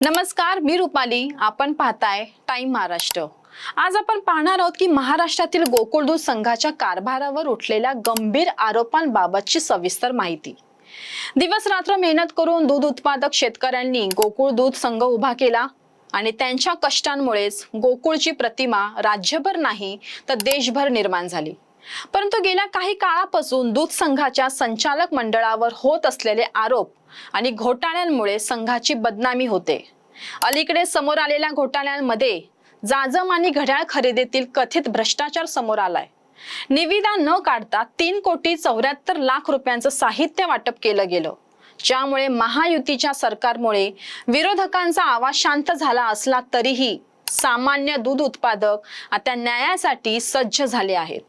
नमस्कार मी रुपाली. आपण पाहताय टाइम महाराष्ट्र. आज आपण पाहणार आहोत की महाराष्ट्रातील गोकुळ दूध संघाच्या कारभारावर उठलेल्या गंभीर आरोपांबाबतची सविस्तर माहिती. दिवस रात्र मेहनत करून दूध उत्पादक शेतकऱ्यांनी गोकुळ दूध संघ उभा केला आणि त्यांच्या कष्टांमुळेच गोकुळची प्रतिमा राज्यभर नाही तर देशभर निर्माण झाली. परंतु गेल्या काही काळापासून दूध संघाच्या संचालक मंडळावर होत असलेले आरोप आणि घोटाळ्यांमुळे संघाची बदनामी होते. अलीकडे समोर आलेल्या घोटाळ्यांमध्ये जाजम आणि घड्याळ खरेदीतील कथित भ्रष्टाचार समोर आलाय. निविदा न काढता तीन कोटी चौऱ्याहत्तर लाख रुपयांचं साहित्य वाटप केलं गेलं. ज्यामुळे महायुतीच्या सरकारमुळे विरोधकांचा आवाज शांत झाला असला तरीही सामान्य दूध उत्पादक आता न्यायासाठी सज्ज झाले आहेत.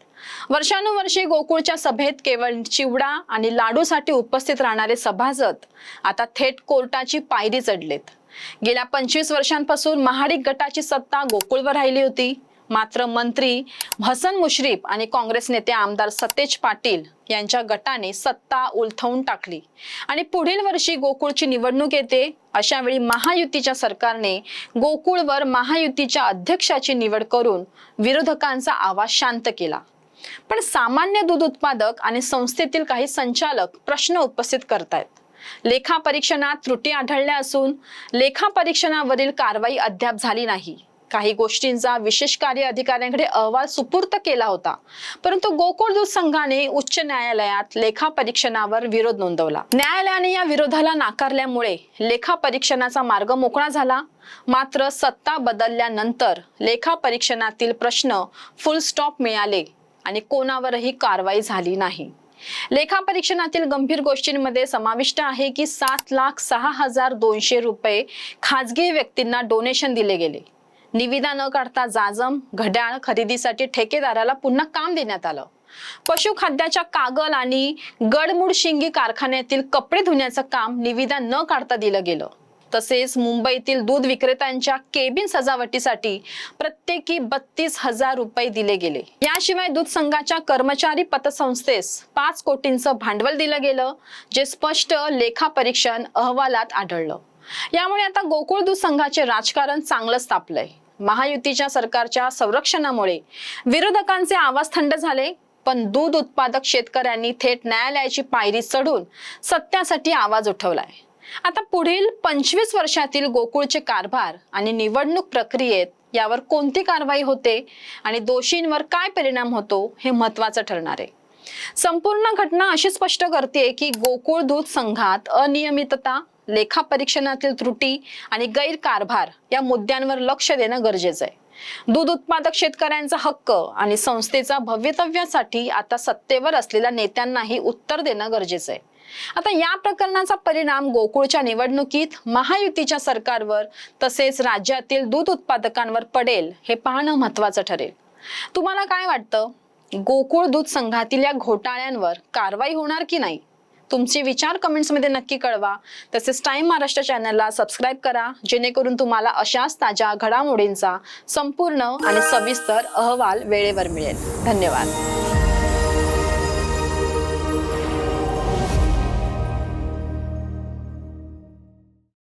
वर्षानुवर्षे गोकुळच्या सभेत केवळ चिवडा आणि लाडूसाठी उपस्थित राहणारे सभासद आता थेट कोर्टाची पायरी चढलेत. गेल्या पंचवीस वर्षांपासून महाडिक गटाची सत्ता गोकुळवर राहिली होती. मात्र मंत्री हसन मुश्रीफ आणि काँग्रेस नेते आमदार सतेज पाटील यांच्या गटाने सत्ता उलथवून टाकली. आणि पुढील वर्षी गोकुळची निवडणूक येते अशा वेळी महायुतीच्या सरकारने गोकुळवर महायुतीच्या अध्यक्षाची निवड करून विरोधकांचा आवाज शांत केला. पण सामान्य दूध उत्पादक आणि संस्थेतील काही संचालक प्रश्न उपस्थित करतायत. लेखा परीक्षणात त्रुटी आढळल्या असून लेखा परीक्षणावरील कारवाई अद्याप झाली नाही. काही गोष्टींचा विशेष कार्य अधिकाऱ्यांकडे अहवाल सुपूर्त केला होता परंतु गोकुळ दूध संघाने उच्च न्यायालयात लेखा परीक्षणावर विरोध नोंदवला. न्यायालयाने या विरोधाला नाकारल्यामुळे लेखा परीक्षणाचा मार्ग मोकळा झाला. मात्र सत्ता बदलल्यानंतर लेखा परीक्षणातील प्रश्न फुल स्टॉप मिळाले. आणि कोणावरही कारवाई झाली नाही. लेखापरीक्षणातील गंभीर गोष्टींमध्ये समाविष्ट आहे की सात लाख सहा हजार दोनशे रुपये खाजगी व्यक्तींना डोनेशन दिले गेले. निविदा न काढता जाजम घड्याळ खरेदीसाठी ठेकेदाराला पुन्हा काम देण्यात आलं. पशुखाद्याच्या कागल आणि गडमुडशिंगी कारखान्यातील कपडे धुण्याचं काम निविदा न काढता दिलं गेलं. तसेच मुंबईतील दूध विक्रेत्यांच्या केबिन सजावटीसाठी प्रत्येकी बत्तीस हजार रुपये दिले गेले. याशिवाय दूध संघाच्या कर्मचारी पतसंस्थेस पाच कोटींचं भांडवल दिलं गेलं जे स्पष्ट लेखापरीक्षण अहवालात आढळलं. यामुळे आता गोकुळ दूध संघाचे राजकारण चांगलंच तापलंय. महायुतीच्या सरकारच्या संरक्षणामुळे विरोधकांचे आवाज थंड झाले पण दूध उत्पादक शेतकऱ्यांनी थेट न्यायालयाची पायरी चढून सत्यासाठी आवाज उठवलाय. आता पुढील पंचवीस वर्षातील गोकुळचे कारभार आणि निवडणूक प्रक्रियेत यावर कोणती कारवाई होते आणि दोषींवर काय परिणाम होतो हे महत्वाचं ठरणार आहे. संपूर्ण घटना अशी स्पष्ट करते की गोकुळ दूध संघात अनियमितता लेखा परीक्षणातील त्रुटी आणि गैरकारभार या मुद्द्यांवर लक्ष देणं गरजेचं आहे. दूध उत्पादक शेतकऱ्यांचा हक्क आणि संस्थेचा भवितव्यासाठी आता सत्तेवर असलेल्या नेत्यांनाही उत्तर देणं गरजेचं आहे. आता या प्रकरणाचा परिणाम गोकुळच्या निवडणुकीत महायुतीच्या सरकारवर तसेच राज्यातील दूध उत्पादकांवर पडेल हे पाहणं महत्वाचं ठरेल. तुम्हाला काय वाटतं? गोकुळ दूध संघातील या घोटाळ्यांवर कारवाई होणार की नाही? तुमचे विचार कमेंट्समध्ये नक्की कळवा. तसेच टाइम महाराष्ट्र चॅनलला सबस्क्राईब करा. जेणेकरून तुम्हाला अशाच ताज्या घडामोडींचा संपूर्ण आणि सविस्तर अहवाल वेळेवर मिळेल. धन्यवाद.